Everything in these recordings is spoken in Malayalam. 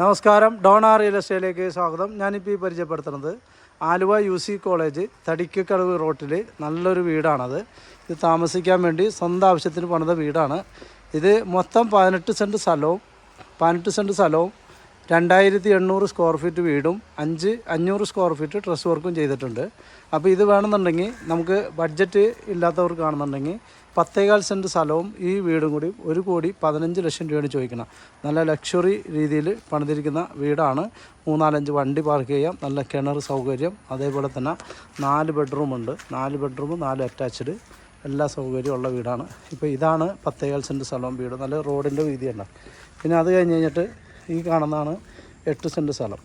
നമസ്കാരം. ഡോണ റിയൽ എസ്റ്റേറ്റിലേക്ക് സ്വാഗതം. ഞാനിപ്പോൾ ഈ പരിചയപ്പെടുത്തുന്നത് Aluva U C college Thadikkakadavu റോട്ടിൽ നല്ലൊരു വീടാണത്. ഇത് താമസിക്കാൻ വേണ്ടി സ്വന്തം ആവശ്യത്തിന് പണിത വീടാണ്. ഇത് മൊത്തം പതിനെട്ട് സെന്റ് സ്ഥലവും പതിനെട്ട് സെന്റ് സ്ഥലവും രണ്ടായിരത്തി എണ്ണൂറ് സ്ക്വയർ ഫീറ്റ് വീടും അഞ്ച് അഞ്ഞൂറ് സ്ക്വയർ ഫീറ്റ് ഡ്രസ് വർക്കും ചെയ്തിട്ടുണ്ട്. അപ്പോൾ ഇത് വേണമെന്നുണ്ടെങ്കിൽ നമുക്ക് ബഡ്ജറ്റ് ഇല്ലാത്തവർക്കാണെന്നുണ്ടെങ്കിൽ പത്തേകാൽ സെന്റ് സ്ഥലവും ഈ വീടും കൂടി ഒരു കോടി പതിനഞ്ച് ലക്ഷം രൂപയാണ് ചോദിക്കണം നല്ല ലക്ഷറി രീതിയിൽ പണിതിരിക്കുന്ന വീടാണ്. മൂന്നാലഞ്ച് വണ്ടി പാർക്ക് ചെയ്യാം. നല്ല കിണർ സൗകര്യം. അതേപോലെ തന്നെ നാല് ബെഡ്റൂമുണ്ട് നാല് ബെഡ്റൂം നാല് അറ്റാച്ച്ഡ് എല്ലാ സൗകര്യമുള്ള വീടാണ്. ഇപ്പോൾ ഇതാണ് പത്തേകാൽ സെന്റ് സ്ഥലവും വീട്. നല്ല റോഡിന്റെ വീതിയുണ്ട് പിന്നെ അത് കഴിഞ്ഞ് കഴിഞ്ഞിട്ട് ഈ കാണുന്നതാണ് എട്ട് സെന്റ് സ്ഥലം.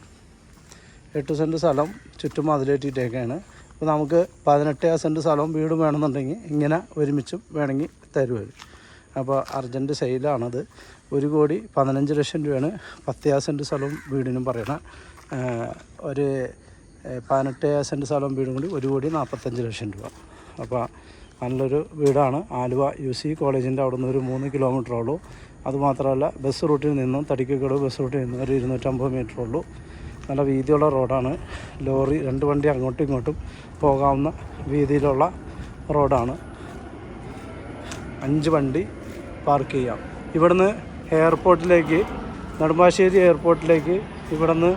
എട്ട് സെന്റ് സ്ഥലം ചുറ്റും അതിലേറ്റിട്ടേക്കാണ്. അപ്പോൾ നമുക്ക് പതിനെട്ട് സെന്റ് സ്ഥലവും വീടും വേണമെന്നുണ്ടെങ്കിൽ ഇങ്ങനെ ഒരുമിച്ചും വേണമെങ്കിൽ തരുമത് അപ്പോൾ അർജന്റ് സെയിലാണത്. ഒരു കോടി പതിനഞ്ച് ലക്ഷം രൂപയാണ് പത്ത് സെന്റ് സ്ഥലവും വീടിനും പറയണം ഒരു പതിനെട്ട് സെന്റ് സ്ഥലവും വീടും കൂടി ഒരു കോടി നാൽപ്പത്തഞ്ച് ലക്ഷം രൂപ. അപ്പോൾ നല്ലൊരു വീടാണ്. ആലുവ യു സി കോളേജിന്റെ അവിടെ നിന്ന് ഒരു മൂന്ന് കിലോമീറ്റർ ഉള്ളൂ. അതുമാത്രമല്ല ബസ് റൂട്ടിൽ നിന്നും തടിക്കക്കടവ് ബസ് റൂട്ടിൽ നിന്നും ഒരു ഇരുന്നൂറ്റമ്പത് മീറ്റർ ഉള്ളൂ. നല്ല വീതിയുള്ള റോഡാണ് ലോറി രണ്ട് വണ്ടി അങ്ങോട്ടും ഇങ്ങോട്ടും പോകാവുന്ന വീതിയിലുള്ള റോഡാണ് അഞ്ച് വണ്ടി പാർക്ക് ചെയ്യാം. ഇവിടുന്ന് എയർപോർട്ടിലേക്ക് നെടുമ്പാശ്ശേരി എയർപോർട്ടിലേക്ക് ഇവിടുന്ന്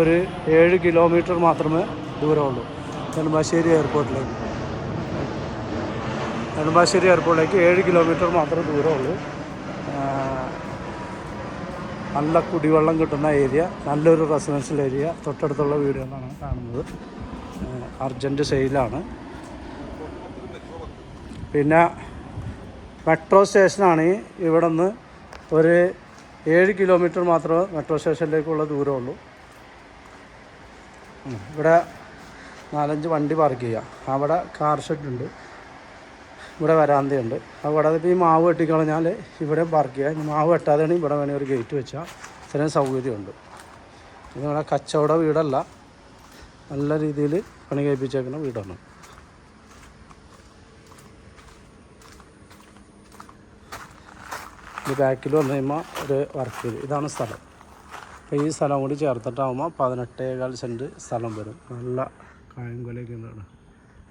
ഒരു ഏഴ് കിലോമീറ്റർ മാത്രമേ ദൂരമുള്ളൂ. നെടുമ്പാശ്ശേരി എയർപോർട്ടിലേക്ക് നെടുമ്പാശ്ശേരി എയർപോർട്ടിലേക്ക് ഏഴ് കിലോമീറ്റർ മാത്രമേ ദൂരമുള്ളൂ. നല്ല കുടിവെള്ളം കിട്ടുന്ന ഏരിയ നല്ലൊരു റെസിഡൻഷ്യൽ ഏരിയ തൊട്ടടുത്തുള്ള വീടുകളാണ് കാണുന്നത്. അർജന്റ് സെയിലാണ് പിന്നെ മെട്രോ സ്റ്റേഷനാണ് ഇവിടെ നിന്ന് ഒരു ഏഴ് കിലോമീറ്റർ മാത്രമേ മെട്രോ സ്റ്റേഷനിലേക്കുള്ള ദൂരമുള്ളൂ. ഇവിടെ നാലഞ്ച് വണ്ടി പാർക്ക് ചെയ്യാം. അവിടെ കാർ ഷെഡുണ്ട് ഇവിടെ വരാന്തയുണ്ട്. അവിടെ ഇപ്പോൾ ഈ മാവ് വെട്ടിക്കളഞ്ഞാൽ ഇവിടെ പാർക്ക് ചെയ്യാം. ഇനി മാവ് വെട്ടാതെയാണ് ഇവിടെ വേണമെങ്കിൽ ഒരു ഗേറ്റ് വെച്ചാൽ ഇത്രയും സൗകര്യമുണ്ട്. ഇത് നമ്മുടെ കച്ചവട വീടല്ല. നല്ല രീതിയിൽ പണി കഴിപ്പിച്ചേക്കുന്ന വീടാണ്. ഇത് ബാക്കിൽ വന്നു കഴിയുമ്പോൾ ഒരു വർക്ക് വരും ഇതാണ് സ്ഥലം. അപ്പോൾ ഈ സ്ഥലം കൂടി ചേർത്തിട്ടാകുമ്പോൾ പതിനെട്ടേകാൽ സെന്റ് സ്ഥലം വരും. നല്ല കായംകൊലയൊക്കെ ഉണ്ടാണ്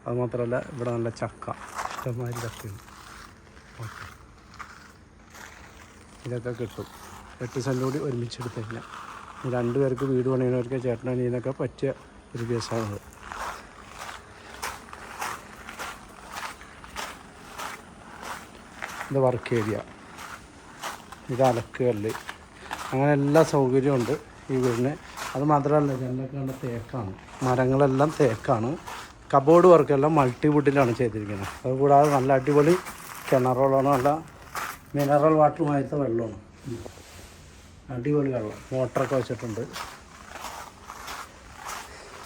അതുമാത്രമല്ല ഇവിടെ നല്ല ചക്ക. ഇഷ്ടംമാതിരി ചക്കയുണ്ട് ഓക്കെ. ഇതൊക്കെ കിട്ടും. എട്ട് സെന്റ് കൂടി ഒരുമിച്ചെടുത്ത് കഴിഞ്ഞാൽ ഈ രണ്ട് പേർക്ക് വീട് പണിയുന്നവർക്ക് ചേട്ടനീനൊക്കെ പറ്റിയ ഒരു കേസാണത് ഇത് വർക്ക് ഏരിയ ഇത് അലക്കുകല്ല് അങ്ങനെ എല്ലാ സൗകര്യവും ഉണ്ട് ഈ വീടിന്. അത് മാത്രമല്ല ഞങ്ങളൊക്കെ തേക്കാണ്. മരങ്ങളെല്ലാം തേക്കാണ്. കബോർഡ് വർക്കെല്ലാം മൾട്ടിവുഡിലാണ് ചെയ്തിരിക്കുന്നത്. അതുകൂടാതെ നല്ല അടിപൊളി കിണറുകളാണ് നല്ല മിനറൽ വാട്ടറുമായിട്ട് വെള്ളമാണ്. അടിപൊളി വെള്ളം. മോട്ടറൊക്കെ വെച്ചിട്ടുണ്ട്.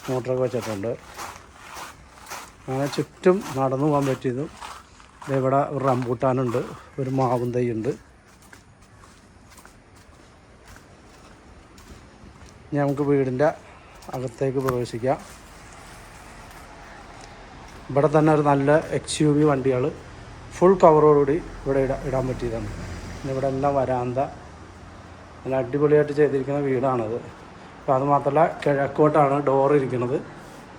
മോട്ടറൊക്കെ വെച്ചിട്ടുണ്ട്. അങ്ങനെ ചുറ്റും നടന്നു പോകാൻ പറ്റിയതും ഇവിടെ ഒരു റംബൂട്ടാനുണ്ട് ഒരു മാവും തൈയുണ്ട്. ഇനി നമുക്ക് വീടിന്റെ അകത്തേക്ക് പ്രവേശിക്കാം. ഇവിടെ തന്നെ ഒരു നല്ല എക്സ് യു വി വണ്ടികൾ ഫുൾ കവറോടുകൂടി ഇവിടെ ഇടാൻ ഇടാൻ പറ്റിയതാണ്. പിന്നെ ഇവിടെ എല്ലാം വരാന്ത നല്ല അടിപൊളിയായിട്ട് ചെയ്തിരിക്കുന്ന വീടാണത്. അപ്പോൾ അത് മാത്രമല്ല കിഴക്കോട്ടാണ് ഡോർ ഇരിക്കുന്നത്.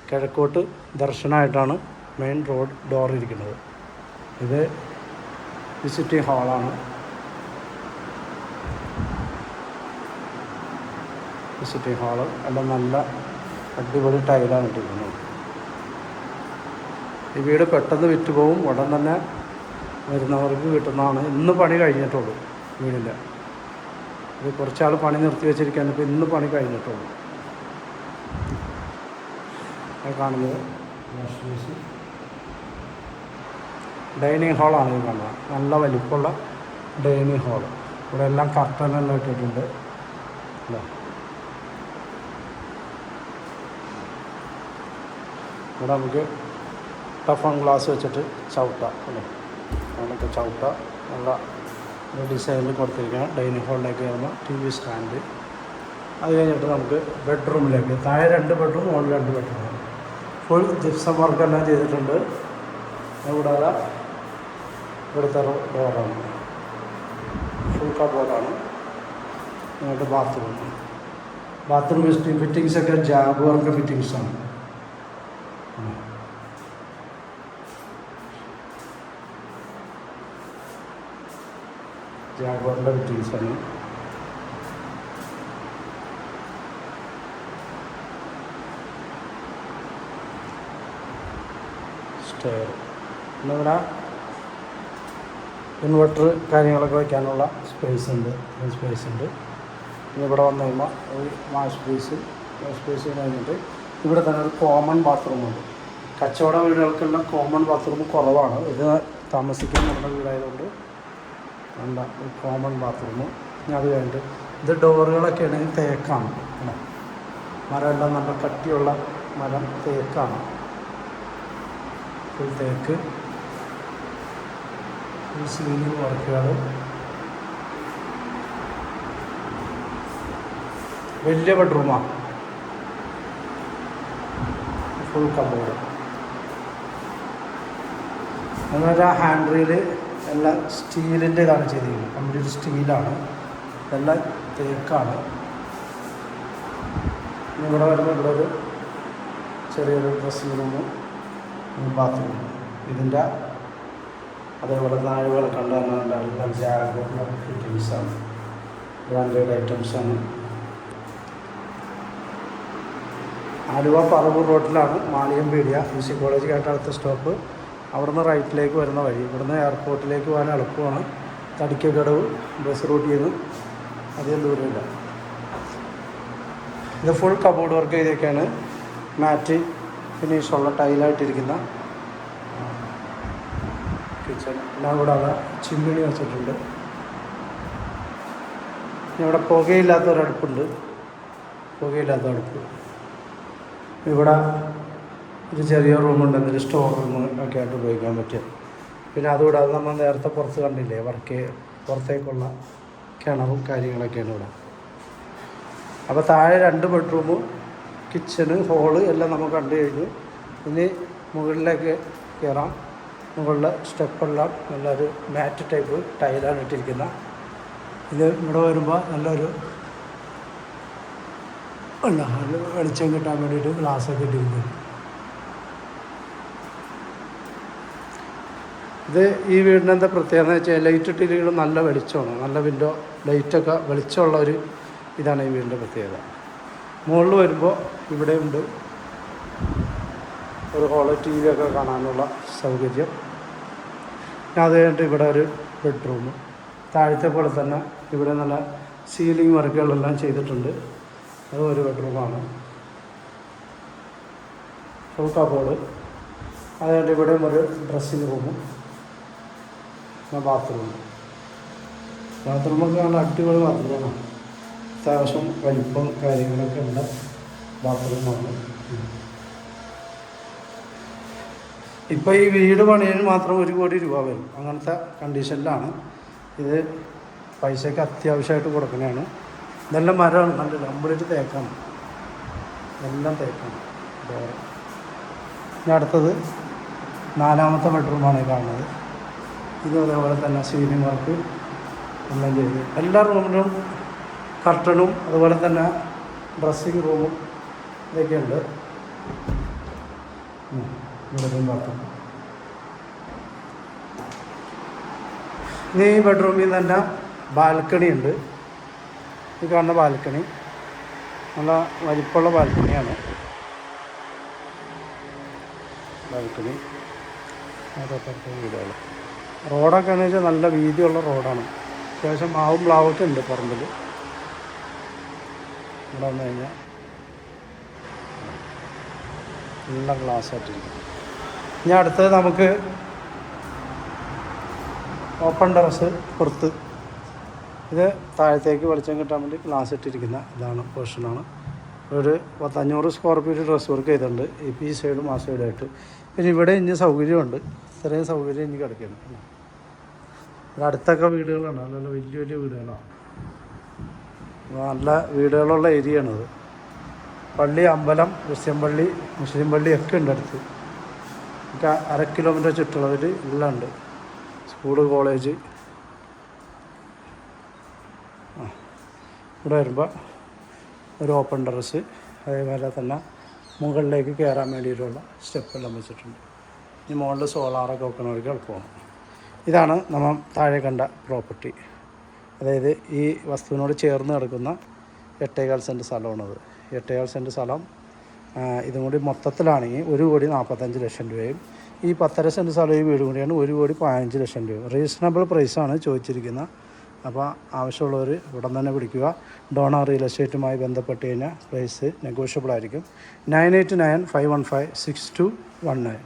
കിഴക്കോട്ട് ദർശനമായിട്ടാണ് മെയിൻ റോഡ് ഡോർ ഇരിക്കുന്നത്. ഇത് വിസിറ്റിംഗ് ഹാളാണ് വിസിറ്റിംഗ് ഹാൾ എല്ലാം നല്ല അടിപൊളി ടൈലാണ് ഇട്ടിരിക്കുന്നത്. ഈ വീട് പെട്ടെന്ന് വിറ്റ് പോവും ഉടൻ തന്നെ വരുന്നവർക്ക് കിട്ടുന്നതാണ്. ഇന്ന് പണി കഴിഞ്ഞിട്ടുള്ളൂ വീടിന്റെ. ഇത് കുറച്ചാൾ പണി നിർത്തി വെച്ചിരിക്കുകയാണ്. ഇപ്പോൾ ഇന്ന് പണി കഴിഞ്ഞിട്ടുള്ളൂ. കാണുന്നത്. ഡൈനിങ് ഹാളാണ് ഈ കാണുന്നത്. നല്ല വലിപ്പമുള്ള ഡൈനിങ് ഹാൾ. ഇവിടെ എല്ലാം കർട്ടനെല്ലാം ഇട്ടിട്ടുണ്ട്. അല്ലേ? ഇവിടെ നമുക്ക് ടഫ് ആൻഡ് ഗ്ലാസ് വെച്ചിട്ട് ചവിട്ട അല്ലേ? അങ്ങനെയൊക്കെ ചവിട്ട നല്ല ഒരു ഡിസൈനിൽ കൊടുത്തിരിക്കുകയാണ് ഡൈനിങ് ഹാളിലേക്ക് വരുന്ന ടി വി സ്റ്റാൻഡ് അത് കഴിഞ്ഞിട്ട് നമുക്ക് ബെഡ്റൂമിലേക്ക് താഴെ രണ്ട് ബെഡ്റൂം മുകളിൽ രണ്ട് ബെഡ്റൂം ഫുൾ ജിപ്സം വർക്കെല്ലാം ചെയ്തിട്ടുണ്ട്. അതുകൂടാതെ ഇവിടുത്തെ ഡോറാണ് ഫുൾ കബോർഡാണ് എന്നിട്ട് ബാത്റൂം ബാത്റൂം ഫിറ്റിങ്സ് ഒക്കെ ജാഗുവാറിന്റെ ഫിറ്റിങ്സ് ഫിറ്റിങ്സ് ആണ് സ്റ്റെയർ ഇവിടെ ഇൻവെർട്ടർ കാര്യങ്ങളൊക്കെ വയ്ക്കാനുള്ള സ്പേസ് ഉണ്ട്. സ്പേസ് ഉണ്ട്. പിന്നെ ഇവിടെ വന്നു കഴിയുമ്പോൾ ഒരു വാഷ് ബേസ് വാഷ് ബേസ് കഴിഞ്ഞിട്ട് ഇവിടെ തന്നെ ഒരു കോമൺ ബാത്റൂമുണ്ട് കച്ചവട വീടുകൾക്കുള്ള കോമൺ ബാത്റൂം കുറവാണ്. ഇത് താമസിക്കാൻ നമ്മുടെ വീടായതുകൊണ്ട് വേണ്ട കോമൺ ബാത്റൂം ഇനി അത് കഴിഞ്ഞിട്ട് ഇത് ഡോറുകളൊക്കെ ആണെങ്കിൽ തേക്കാണ് മരമെല്ലാം നല്ല കട്ടിയുള്ള മരം തേക്കാണ്. ഫുൾ തേക്ക്. ഫുൾ സീലിംഗ് വർക്കുകൾ വലിയ ബെഡ്റൂമാണ് ഫുൾ കബോർഡ് എന്നുവെച്ചാൽ ഹാൻഡ് റീൽ എല്ലാം സ്റ്റീലിന്റെതാണ് ചെയ്തിരിക്കുന്നത്. കംപ്ലീറ്റ് സ്റ്റീലാണ്. എല്ലാം തേക്കാണ്. ഇവിടെ വരുന്ന ഇവിടെ ഒരു ചെറിയൊരു ഡ്രസ്സിംഗ് റൂമും ബാത്റൂം ഇതിന്റെ അതേപോലെ നാഴുകൾ കണ്ടുവന്നാൽ ജാഗ്രത ഐറ്റംസാണ് ബ്രാൻഡഡ് ഐറ്റംസാണ് ആലുവ പറവൂർ റോഡിലാണ് മാളിയം പീഡിയ യു സി കോളേജ് കേട്ട അടുത്ത സ്റ്റോപ്പ് അവിടുന്ന് റൈറ്റിലേക്ക് വരുന്ന വഴി ഇവിടുന്ന് എയർപോർട്ടിലേക്ക് പോകാൻ എളുപ്പമാണ്. തടിക്കക്കടവ് ബസ് റൂട്ടിൽ നിന്ന് അധികം ദൂരമില്ല. ഇത് ഫുൾ കബോർഡ് വർക്ക് ചെയ്തൊക്കെയാണ് മാറ്റ് ഫിനിഷുള്ള ടൈലായിട്ടിരിക്കുന്ന കിച്ചൺ എല്ലാം കൂടാതെ ചിമ്മിണി വെച്ചിട്ടുണ്ട്. ഇവിടെ പുകയില്ലാത്ത ഒരടുപ്പുണ്ട് പുകയില്ലാത്ത അടുപ്പ്. ഇവിടെ ഒരു ചെറിയ റൂമുണ്ട് എന്നൊരു സ്റ്റോർ റൂം ഒക്കെ ആയിട്ട് ഉപയോഗിക്കാൻ പറ്റും. പിന്നെ അതുകൂടാതെ നമ്മൾ നേരത്തെ പുറത്ത് കണ്ടില്ലേ വർക്ക് പുറത്തേക്കുള്ള കിണറും കാര്യങ്ങളൊക്കെയാണ് ഇവിടെ. അപ്പോൾ താഴെ രണ്ട് ബെഡ്റൂമും കിച്ചണ് ഹോൾ എല്ലാം നമ്മൾ കണ്ടു കഴിഞ്ഞു. ഇനി മുകളിലേക്ക് കയറാം മുകളിലെ സ്റ്റെപ്പെല്ലാം നല്ലൊരു മാറ്റ് ടൈപ്പ് ടൈലാണ് ഇട്ടിരിക്കുന്ന ഇത് ഇവിടെ വരുമ്പോൾ നല്ലൊരു വെളിച്ചം കിട്ടാൻ വേണ്ടിയിട്ട് ഗ്ലാസ് ഒക്കെ ഇത് ഈ വീടിന്റെ എന്താ പ്രത്യേകത എന്ന് വെച്ചാൽ ലൈറ്റ് ഇട്ടിരിക്കുന്നത് നല്ല വെളിച്ചമാണ്. നല്ല വിൻഡോ ലൈറ്റൊക്കെ വെളിച്ചമുള്ള ഒരു ഇതാണ് ഈ വീടിന്റെ പ്രത്യേകത. മുകളിൽ വരുമ്പോൾ ഇവിടെ ഉണ്ട് ഒരു ഹോൾ ടി വി ഒക്കെ കാണാനുള്ള സൗകര്യം. അത് കഴിഞ്ഞിട്ട് ഇവിടെ ഒരു ബെഡ്റൂം താഴത്തെ പോലെ തന്നെ ഇവിടെ നല്ല സീലിംഗ് വർക്കുകളെല്ലാം ചെയ്തിട്ടുണ്ട്. അത് ഒരു ബെഡ്റൂമാണ് ഫുൾ കബോർഡ് അതുകൊണ്ട് ഇവിടെയും ഒരു ഡ്രസ്സിങ് റൂമും ബാത്റൂം ബാത്റൂമൊക്കെ നല്ല അടിപൊളി ബാത്റൂമാണ് അത്യാവശ്യം വലിപ്പം കാര്യങ്ങളൊക്കെ ഉള്ള ബാത്റൂമാണ് ഇപ്പോൾ ഈ വീട് പണിയതിന് മാത്രം ഒരു കോടി രൂപ വരും. അങ്ങനത്തെ കണ്ടീഷനിലാണ് ഇത് പൈസയ്ക്ക് അത്യാവശ്യമായിട്ട് കൊടുക്കണതാണ് നല്ല മരമാണ്. കണ്ടില്ല കംപ്ലീറ്റ് തേക്കാണ്. എല്ലാം തേക്കാണ്. ഇനി അടുത്തത് നാലാമത്തെ ബെഡ്റൂമാണ് കാണുന്നത്. ഇതും അതേപോലെ തന്നെ സീലിംഗ് എല്ലാം ചെയ്ത്. എല്ലാ റൂമിലും കർട്ടണും അതുപോലെ തന്നെ ഡ്രസ്സിങ് റൂമും ഇതൊക്കെയുണ്ട്. ഇവിടെ ബാത്റൂം ഇനി ഈ ബെഡ്റൂമിൽ തന്നെ ബാൽക്കണി ഉണ്ട്. ഈ കാണുന്ന ബാൽക്കണി. നല്ല വലിപ്പമുള്ള ബാൽക്കണിയാണ്. ബാൽക്കണി. അതൊക്കെ വീടുകൾ റോഡൊക്കെ എന്ന് വെച്ചാൽ നല്ല വീതിയുള്ള റോഡാണ്. അത്യാവശ്യം മാവും പ്ലാവൊക്കെ ഉണ്ട് പറമ്പിൽ. ഇവിടെ വന്നു കഴിഞ്ഞാൽ നല്ല ഗ്ലാസ് ആയിട്ടിരിക്കും ഇനി അടുത്തത് നമുക്ക് ഓപ്പൺ ടെറസ് പുറത്ത്. ഇത് താഴത്തേക്ക് വെളിച്ചം കിട്ടാൻ വേണ്ടി ഗ്ലാസ് ഇട്ടിരിക്കുന്ന ഇതാണ് പോർഷനാണ് ഒരു പത്തഞ്ഞൂറ് സ്ക്വയർ ഫീറ്റ് ഡ്രസ് വർക്ക് ചെയ്തിട്ടുണ്ട്. ഈ പി സൈഡും ആ സൈഡുമായിട്ട് പിന്നെ ഇവിടെ ഇനി സൗകര്യമുണ്ട്. ഇത്രയും സൗകര്യം ഇനി കിടക്കണം ഇവിടെ അടുത്തൊക്കെ വീടുകളാണ്. നല്ല വലിയ വലിയ വീടുകളാണ് നല്ല വീടുകളുള്ള ഏരിയയാണത്. പള്ളി അമ്പലം ക്രിസ്ത്യൻ പള്ളി മുസ്ലിം പള്ളി ഒക്കെ ഉണ്ട് അടുത്ത്. ഒക്കെ അര കിലോമീറ്റർ ചുറ്റളവിൽ ഉള്ളുണ്ട് സ്കൂൾ കോളേജ്. ഇവിടെ വരുമ്പോൾ ഒരു ഓപ്പൺ ടെറസ് അതേപോലെ തന്നെ മുകളിലേക്ക് കയറാൻ വേണ്ടിയിട്ടുള്ള സ്റ്റെപ്പെല്ലാം വെച്ചിട്ടുണ്ട്. ഈ മുകളിൽ സോളാറൊക്കെ വെക്കണവർക്ക് എളുപ്പമാണ്. ഇതാണ് നമ്മൾ താഴെ കണ്ട പ്രോപ്പർട്ടി. അതായത് ഈ വസ്തുവിനോട് ചേർന്ന് കിടക്കുന്ന എട്ടേകാൽ സെന്റ് സ്ഥലമാണത്. എട്ടേകാൽ സെന്റ് സ്ഥലം ഇതും കൂടി മൊത്തത്തിലാണെങ്കിൽ ഒരു കോടി നാൽപ്പത്തഞ്ച് ലക്ഷം രൂപയും. ഈ പത്തര സെന്റ് സ്ഥലം ഈ വീട് കൂടിയാണ് ഒരു കോടി പതിനഞ്ച് ലക്ഷം രൂപ. റീസണബിൾ പ്രൈസാണ് ചോദിച്ചിരിക്കുന്നത് അപ്പോൾ ആവശ്യമുള്ളവർ ഉടൻ തന്നെ പിടിക്കുക. ഡോണ റിയൽ എസ്റ്റേറ്റുമായി ബന്ധപ്പെട്ട് കഴിഞ്ഞാൽ പ്രൈസ് നെഗോഷ്യബിൾ ആയിരിക്കും. Nine eight nine five one five six two one nine.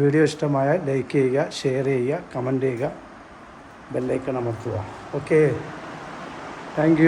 Video ഇഷ്ടമായ ലൈക്ക് ചെയ്യുക ഷെയർ ചെയ്യുക കമന്റ് ചെയ്യുക ബെല്ലൈക്കൺ അമർത്തുക. ഓക്കെ. താങ്ക്